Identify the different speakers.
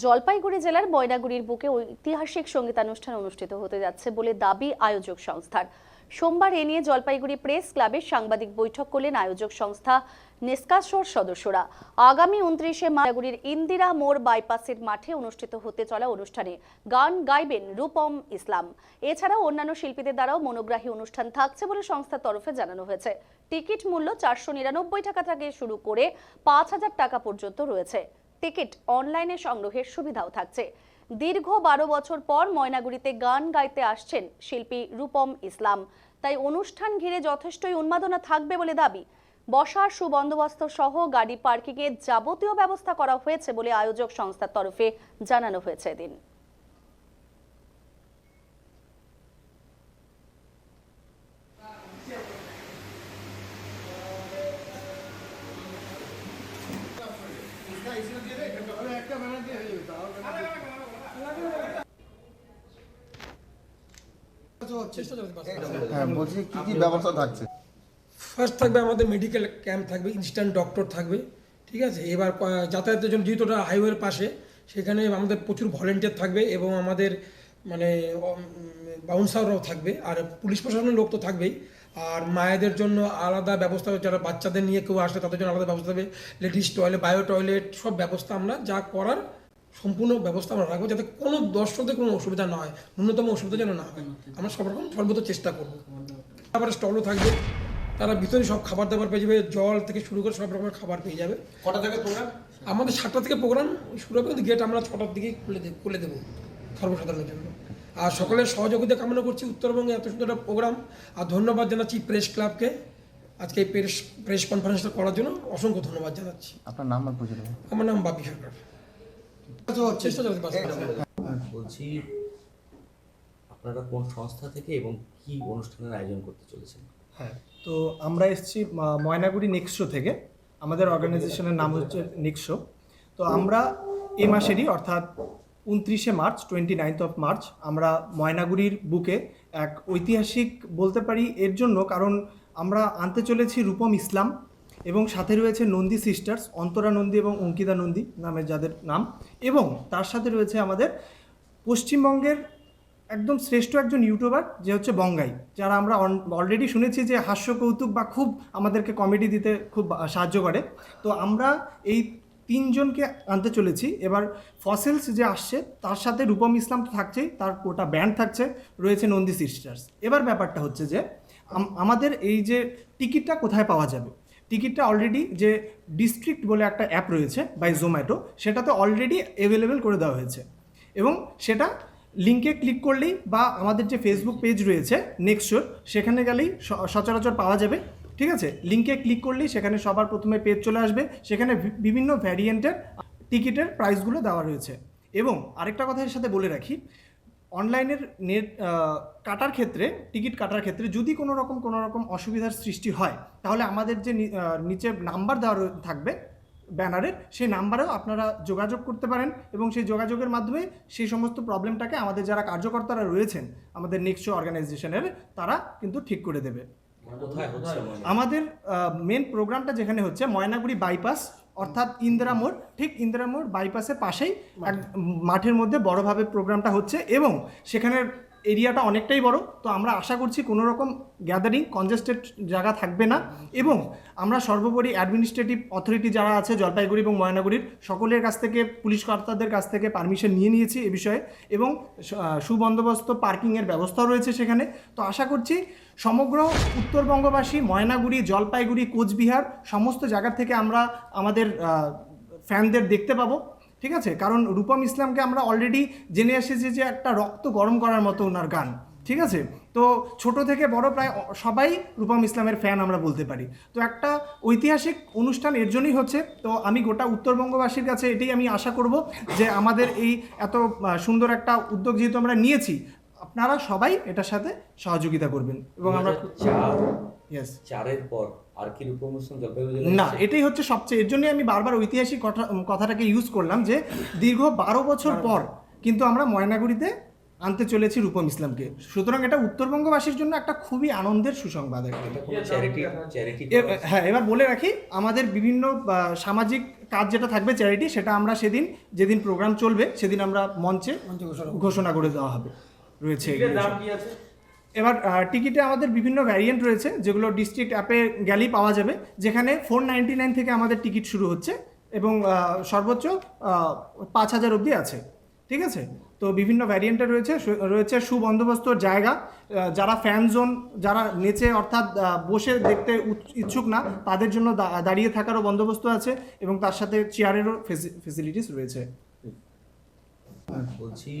Speaker 1: জলপাইগুড়ি জেলার ময়নাগুড়ির বুকে ঐতিহাসিক সঙ্গীতানুষ্ঠান অনুষ্ঠিত হতে যাচ্ছে বলে দাবি আয়োজক সংস্থার। সোমবার এ নিয়ে জলপাইগুড়ি প্রেস ক্লাবে সাংবাদিক বৈঠক করলেন আয়োজক সংস্থা নেস্কাসোর সদস্যরা। আগামী উনত্রিশে ময়নাগুড়ির ইন্দিরা মোড় বাইপাসের মাঠে অনুষ্ঠিত হতে চলা অনুষ্ঠানে গান গাইবেন রূপম ইসলাম। এছাড়াও অন্যান্য শিল্পীদের দ্বারাও মনোগ্রাহী অনুষ্ঠান থাকছে বলে সংস্থার তরফে জানানো হয়েছে। টিকিট মূল্য চারশো নিরানব্বই টাকা থেকে শুরু করে পাঁচ হাজার টাকা পর্যন্ত রয়েছে। টিকিট অনলাইনে সংগ্রহের সুবিধাও থাকছে। দীর্ঘ বারো বছর পর ময়নাগুড়িতে গান গাইতে আসছেন শিল্পী রূপম ইসলাম। তাই অনুষ্ঠান ঘিরে যথেষ্টই উন্মাদনা থাকবে বলে দাবি। বসার সুবন্দোবস্ত সহ গাড়ি পার্কিংয়ের যাবতীয় ব্যবস্থা করা হয়েছে বলে আয়োজক সংস্থার তরফে জানানো হয়েছে এদিন।
Speaker 2: হ্যাঁ
Speaker 3: ফার্স্ট থাকবে আমাদের মেডিকেল ক্যাম্প থাকবে ইনস্ট্যান্ট ডক্টর থাকবে, ঠিক আছে? এবার যাতায়াতের জন্য যেহেতু হাইওয়ের পাশে, সেখানে আমাদের প্রচুর ভলেন্টিয়ার থাকবে এবং আমাদের মানে বাউন্সাররাও থাকবে, আর পুলিশ প্রশাসনের লোক তো থাকবেই। আর মায়েদের জন্য আলাদা ব্যবস্থা যারা বাচ্চাদের নিয়ে কেউ আসে তাদের জন্য আলাদা ব্যবস্থা হবে। লেডিস টয়লেট বায়ো টয়লেট সব ব্যবস্থা আমরা যা করার সম্পূর্ণ ব্যবস্থা আমরা রাখব যাতে কোনো দর্শকদের কোনো অসুবিধা না হয় ন্যূনতম অসুবিধা যেন না হয়। আমরা সব রকম সর্বত চেষ্টা করব। তারপরে স্টলও থাকবে তারা ভিতরে সব খাবার দাবার পেয়ে যাবে জল থেকে শুরু করে সব রকমের খাবার পেয়ে যাবে।
Speaker 4: কটা থেকে প্রোগ্রাম
Speaker 3: আমাদের সাতটা থেকে প্রোগ্রাম শুরু হবে কিন্তু গেট আমরা ছটার দিকে খুলে দেব খুলে দেবো। সর্বসাধারণের জন্য। আর সকলের সহযোগিতা কামনা করছি উত্তরবঙ্গে এত সুন্দর একটা প্রোগ্রাম। আর ধন্যবাদ জানাচ্ছি প্রেস ক্লাবকে আজকে এই প্রেস প্রেস কনফারেন্সটা করার জন্য অসংখ্য ধন্যবাদ জানাচ্ছি।
Speaker 2: আপনার নাম আর পরিচয় দেবেন।
Speaker 3: আমার নাম বাপি সরকার। চেষ্টা
Speaker 4: বলছি আপনারা কোন সংস্থা থেকে এবং কি অনুষ্ঠানের আয়োজন করতে চলেছেন?
Speaker 5: হ্যাঁ তো আমরা এসেছি ময়নাগুড়ি নেক্সশো থেকে। আমাদের অর্গানাইজেশনের নাম হচ্ছে নেক্সশো তো আমরা এই মাসেরই অর্থাৎ উনত্রিশে March twenty ninth of March, আমরা ময়নাগুড়ির বুকে এক ঐতিহাসিক বলতে পারি এর জন্য কারণ আমরা আনতে চলেছি রূপম ইসলাম এবং সাথে রয়েছে নন্দী সিস্টার্স অন্তরা নন্দী এবং অঙ্কিতা নন্দী নামের যাদের নাম এবং তার সাথে রয়েছে আমাদের পশ্চিমবঙ্গের একদম শ্রেষ্ঠ একজন ইউটিউবার, যে হচ্ছে বঙ্গাই, যারা আমরা অলরেডি শুনেছি যে হাস্য কৌতুক বা খুব আমাদেরকে কমেডি দিতে খুব সাহায্য করে। তো আমরা এই তিনজনকে আনতে চলেছি। এবার ফসেলস যে আসছে, তার সাথে রূপম ইসলাম তো থাকছেই, তার গোটা ব্যান্ড থাকছে, রয়েছে নন্দী সিস্টার্স এবার ব্যাপারটা হচ্ছে যে, আম- আমাদের এই যে টিকিটটা কোথায় পাওয়া যাবে? টিকিটটা অলরেডি যে ডিস্ট্রিক্ট বলে একটা অ্যাপ রয়েছে বাই জোম্যাটো সেটাতে অলরেডি অ্যাভেলেবেল করে দেওয়া হয়েছে। এবং সেটা লিঙ্কে ক্লিক করলেই বা আমাদের যে ফেসবুক পেজ রয়েছে নেক্সট সেখানে গেলেই সচরাচর পাওয়া যাবে। ঠিক আছে? লিঙ্কে ক্লিক করলেই সেখানে সবার প্রথমে পেজ চলে আসবে। সেখানে বিভিন্ন ভ্যারিয়েন্টের টিকিটের প্রাইসগুলো দেওয়া রয়েছে। এবং আরেকটা কথা এর সাথে বলে রাখি অনলাইনের নেট কাটার ক্ষেত্রে, টিকিট কাটার ক্ষেত্রে যদি কোনো রকম কোনো রকম অসুবিধার সৃষ্টি হয়, তাহলে আমাদের যে নিচে নাম্বার দেওয়া থাকবে ব্যানারের সেই নাম্বারেও আপনারা যোগাযোগ করতে পারেন এবং সেই যোগাযোগের মাধ্যমে সেই সমস্ত প্রবলেমটাকে আমাদের যারা কার্যকর্তারা রয়েছেন, আমাদের নেক্সট অর্গানাইজেশনের তারা কিন্তু ঠিক করে দেবে? আমাদের মেন প্রোগ্রামটা যেখানে হচ্ছে ময়নাগুড়ি বাইপাস অর্থাৎ ইন্দিরা মোড় ঠিক ইন্দিরা মোড় বাইপাসের পাশেই এক মাঠের মধ্যে বড়ভাবে প্রোগ্রামটা হচ্ছে এবং সেখানের এরিয়াটা অনেকটাই বড়, তো আমরা আশা করছি কোনো রকম গ্যাদারিং কনজেস্টেড জায়গা থাকবে না এবং আমরা সর্বোপরি অ্যাডমিনিস্ট্রেটিভ অথরিটি যারা আছে, জলপাইগুড়ি এবং ময়নাগুড়ির, সকলের কাছ থেকে, পুলিশ কর্তাদের কাছ থেকে পারমিশন নিয়ে নিয়েছি এ বিষয়ে এবং সুবন্দোবস্ত পার্কিংয়ের ব্যবস্থাও রয়েছে সেখানে। তো আশা করছি সমগ্র উত্তরবঙ্গবাসী, ময়নাগুড়ি, জলপাইগুড়ি, কোচবিহার, সমস্ত জায়গা থেকে আমরা আমাদের ফ্যানদের দেখতে পাবো। ঠিক আছে? কারণ রূপম ইসলামকে আমরা অলরেডি জেনে এসেছি যে একটা রক্ত গরম করার মতো ওনার গান, ঠিক আছে? তো ছোট থেকে বড় প্রায় সবাই রূপম ইসলামের ফ্যান আমরা বলতে পারি। তো একটা ঐতিহাসিক অনুষ্ঠান এর জন্যই হচ্ছে, তো আমি গোটা উত্তরবঙ্গবাসীর কাছে এটাই আমি আশা করব যে আমাদের এই এত সুন্দর একটা উদ্যোগ যেহেতু আমরা নিয়েছি আপনারা সবাই এটার সাথে সহযোগিতা করবেন এবং আমরা
Speaker 4: 2004
Speaker 5: ইয়েস
Speaker 4: চারের পর আর কি জলপাইগুড়ি
Speaker 5: না এটাই হচ্ছে সবচেয়ে এর জন্যই আমি বারবার ঐতিহাসিক কথা কথাটাকে ইউজ করলাম যে দীর্ঘ বারো বছর পর কিন্তু আমরা ময়নাগুড়িতে আনতে চলেছি রূপম ইসলামকে। সুতরাং এটা উত্তরবঙ্গবাসীর জন্য একটা খুবই আনন্দের সুসংবাদ একটা।
Speaker 4: এটা চ্যারিটি চ্যারিটি
Speaker 5: হ্যাঁ এবার বলে রাখি আমাদের বিভিন্ন সামাজিক কাজ যেটা থাকবে চ্যারিটি সেটা আমরা সেদিন যেদিন প্রোগ্রাম চলবে সেদিন আমরা মঞ্চে ঘোষণা করে দেওয়া হবে। রয়েছে এবার টিকিটে আমাদের বিভিন্ন ভ্যারিয়েন্ট রয়েছে যেগুলো ডিস্ট্রিক্ট অ্যাপে গেলেই পাওয়া যাবে যেখানে ফোর নাইনটি নাইন থেকে আমাদের টিকিট শুরু হচ্ছে এবং সর্বোচ্চ পাঁচ হাজার অবধি আছে ঠিক আছে? তো বিভিন্ন ভ্যারিয়েন্টে রয়েছে রয়েছে সুবন্দোবস্ত জায়গা যারা ফ্যান জোন যারা নেচে অর্থাৎ বসে দেখতে ইচ্ছুক না তাদের জন্য দাঁড়িয়ে থাকারও বন্দোবস্ত আছে এবং তার সাথে চেয়ারেরও ফেসিলিটিস রয়েছে।
Speaker 4: বলছি